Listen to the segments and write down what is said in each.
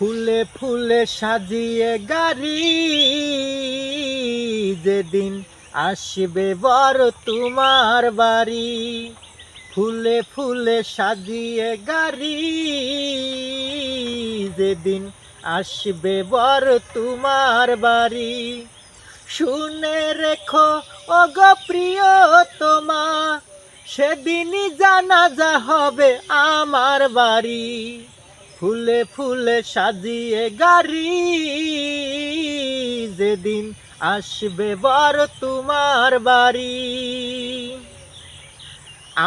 ফুলে ফুলে সাজিয়ে গাড়ি। যেদিন আসবে বড় তোমার বাড়ি, ফুলে ফুলে সাজিয়ে গাড়ি। যেদিন আসবে বড় তোমার বাড়ি, শুনে রেখো অগ প্রিয় তোমা, সেদিনই জানাজা হবে আমার বাড়ি। ফুলে ফুলে সাজিয়ে গাড়ি। যেদিন আসবে বড় তোমার বাড়ি।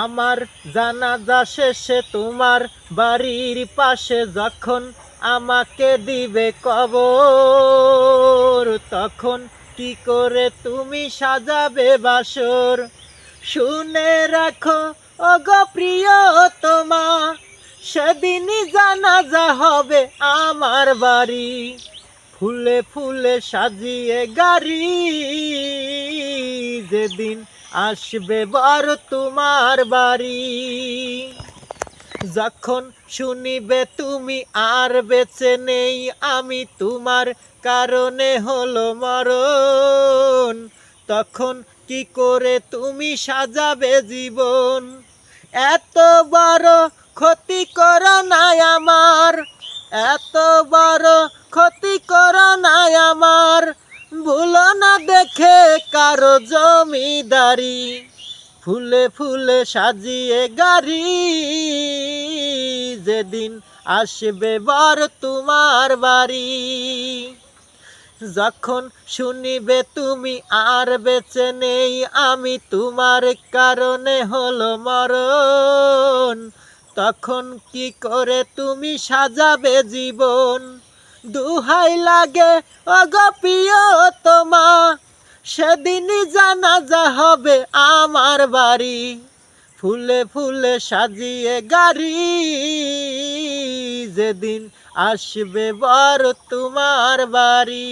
আমার জানাজা শেষে তোমার বাড়ির পাশে যখন আমাকে দিবে কবর, তখন কি করে তুমি সাজাবে বাসর? শুনে রাখো, ওগো প্রিয় তোমা সেদিনই জানাজা হবে আমার বাড়ি। ফুলে ফুলে সাজিয়ে গাড়ি। যেদিন আসবে বড় তোমার বাড়ি। যখন শুনিবে তুমি আর বেঁচে নেই, আমি তোমার কারণে হলো মরণ। তখন কি করে তুমি সাজাবে জীবন? এত বড় ক্ষতি করো নাই আমার। এত বড় ক্ষতি করো নাই আমার। ভুলো না দেখে কারও জমিদারি। ফুলে ফুলে সাজিয়ে গাড়ি। যেদিন আসবে বর তোমার বাড়ি। যখন শুনিবে তুমি আর বেঁচে নেই, আমি তোমার কারণে হলো মরণ। তখন কি করে তুমি সাজাবে জীবন? দুহাই লাগে অগপ্রিয় তোমা সেদিনই জানাজা হবে আমার বাড়ি। ফুলে ফুলে সাজিয়ে গাড়ি, যেদিন আসবে বর তোমার বাড়ি।